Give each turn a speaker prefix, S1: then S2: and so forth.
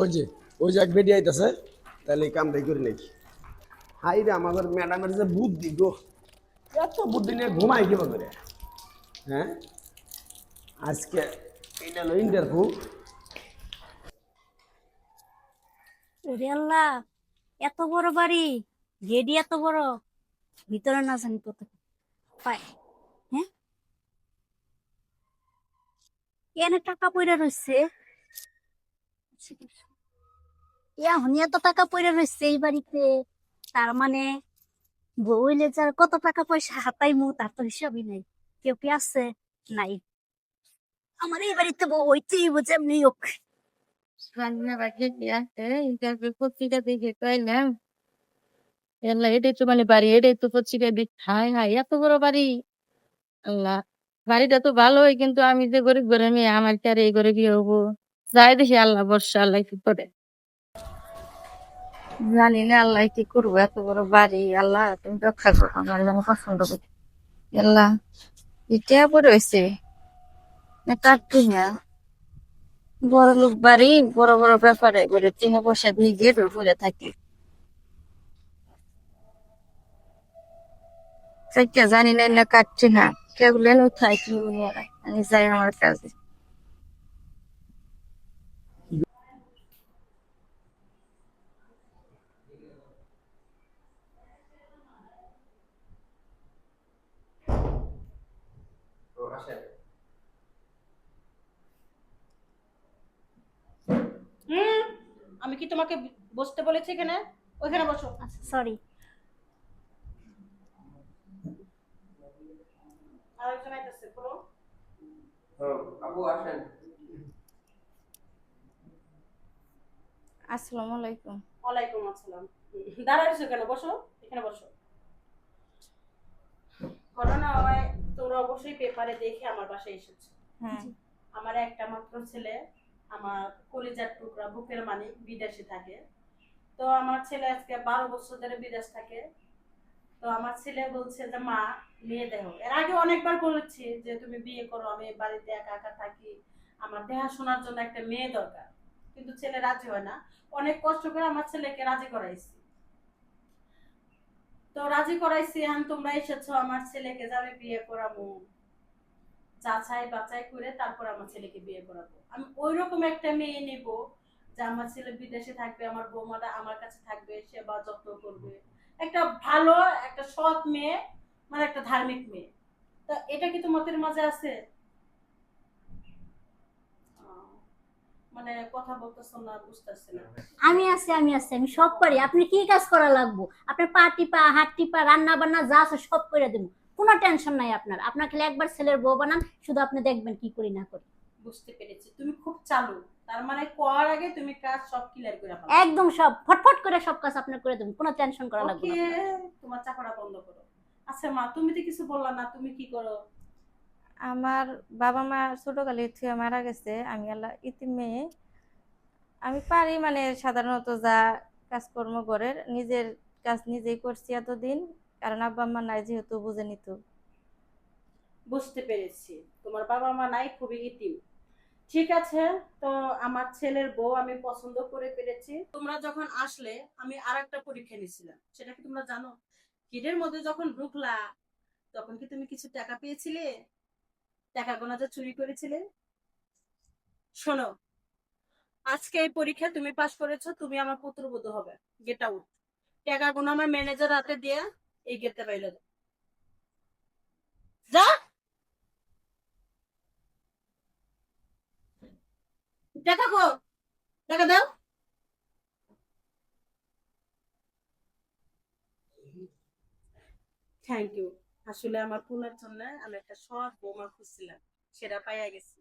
S1: ওই যে ওই যে এক বেডি আইতাছে, তাহলে এই কামটাই করে নাকি? হাই রে, আমাদের ম্যাডামের যে বুদ্ধি গো, এত বুদ্ধি নিয়ে ঘুমাই কিবা করে হ্যাঁ? আজকে এটা হলো ইন্টারভিউ
S2: ওরে আল্লাহ, এত বড় বাড়ি গেডি এত বড়। ভিতরে না জানি কত। পায় হ্যাঁ? এনে টাকা পয়রা রয়েছে এখন এত টাকা রয়েছে এই বাড়িতে। তার মানে বউলে যার কত টাকা পয়সা হাতাই তার তো হিসাবই নাই। কেউ কি আছে? নাই। আমার এই বাড়িতে বউ হইতেই বুঝে এমনি হোক।
S3: মানে পত্রিকা হাই হাই বাড়িটা তো ভালোই, কিন্তু আমি যে গরিব মেয়ে, আমার কি আর এই কি হব যাই দেখি আল্লাহ বর্ষা আল্লাহ কি করে? জানি না আল্লাহ কি করব, এত বড় বাড়ি, আল্লাহ তুমি রক্ষা করো, আমার যেন পছন্দ করি। আল্লাহ, এটা পরে হয়েছে বড় লোক বাড়ি, বড় বড় ব্যাপারে করে তিনে পয়সা দিয়ে গিয়ে পড়ে থাকি। জানি না কাটছে না কেগুলো উঠাই কি আমি যাই আমার কাজে।
S4: হুম আমি কি তোমাকে বসতে বলেছি এখানে? ওইখানে বসো।
S2: আচ্ছা সরি
S4: আরেকজন আইতেছে বলো।
S1: আপু আসেন।
S3: আসসালামু আলাইকুম।
S4: ওয়ালাইকুম আসসালাম। দাঁড়াইছো কেন? বসো এখানে বসো। ঘটনা হয় তোমরা অবশ্যই পেপারে দেখে আমার বাসায় এসেছ।
S3: হ্যাঁ।
S4: আমার একটা মাত্র ছেলে আমার কলিজার টুকরা বুকের মানিক বিদেশে থাকে। তো আমার ছেলে আজকে বারো বছর ধরে বিদেশ থাকে। তো আমার ছেলে বলছে যে মা মেয়ে দেহ। এর আগে অনেকবার বলেছি যে তুমি বিয়ে করো আমি বাড়িতে একা একা থাকি। আমার দেখাশোনার জন্য একটা মেয়ে দরকার। কিন্তু ছেলে রাজি হয় না। অনেক কষ্ট করে আমার ছেলেকে রাজি করাইছি। তো রাজি করাইছি, এখন তোমরা এসেছ, আমার ছেলেকে যাবে বিয়ে করাবো। যাচাই বাছাই করে তারপর আমার ছেলেকে বিয়ে করাবো। আমি ওই রকম একটা মেয়ে নেব যে আমার ছেলে বিদেশে থাকবে, আমার বৌমাটা আমার কাছে থাকবে সেবা যত্ন করবে। একটা ভালো, একটা সৎ মেয়ে মানে একটা ধার্মিক মেয়ে। তা এটা কি তোমাদের মাঝে আছে? মানে কথা বলতেছো না বুঝতেছি না
S2: আমি আছি আমি আছি আমি সব পারি আপনি কি কাজ করা লাগবো? আপনার পা টিপা হাত টিপা রান্না বান্না যা আছে সব করে দেবো। কোনো টেনশন নাই আপনার। খালি একবার ছেলের বউ বানান শুধু আপনি দেখবেন কি করি না করি।
S4: বুঝতে পেরেছি। তুমি খুব চালু। তার মানে করার আগে তুমি কাজ সব ক্লিয়ার করে ফেলো।
S2: একদম সব ফটফট করে সব কাজ আপনার করে দেবো কোনো টেনশন করা লাগবে না
S4: তোমার চাকরা বন্ধ করো। আচ্ছা মা তুমি তো কিছু বললা না তুমি কি করো?
S3: আমার বাবা মা ছোটকালে থেকে মারা গেছে, আমি আল্লাহ ইতিম মেয়ে। আমি পারি মানে সাধারণত যা কাজকর্ম করে, নিজের কাজ নিজেই করছি এতদিন, কারণ আব্বা আম্মা নাই যেহেতু বুঝে নিত।
S4: বুঝতে পেরেছি। তোমার বাবা মা নাই, খুবই ইতিম। ঠিক আছে, তো আমার ছেলের বউ আমি পছন্দ করে পেরেছি তোমরা যখন আসলে, আমি আর একটা পরীক্ষা নিয়েছিলাম। সেটা কি তোমরা জানো? কিডের মধ্যে যখন ঢুকলা, তখন কি তুমি কিছু টাকা পেয়েছিলে? টাকা গোনা যে চুরি করেছিলে? শোনো, আজকে এই পরীক্ষা তুমি পাশ করেছ, তুমি আমার পুত্রবধূ হবে। গেট আউট টাকা গোনা আমার ম্যানেজার হাতে দিয়ে এই গেটে বাইরে যা! টাকা কো টাকা দাও। থ্যাংক ইউ আসলে আমার পুনার জন্য আমি একটা সৎ বৌমা খুঁজছিলাম সেটা পাইয়া গেছি।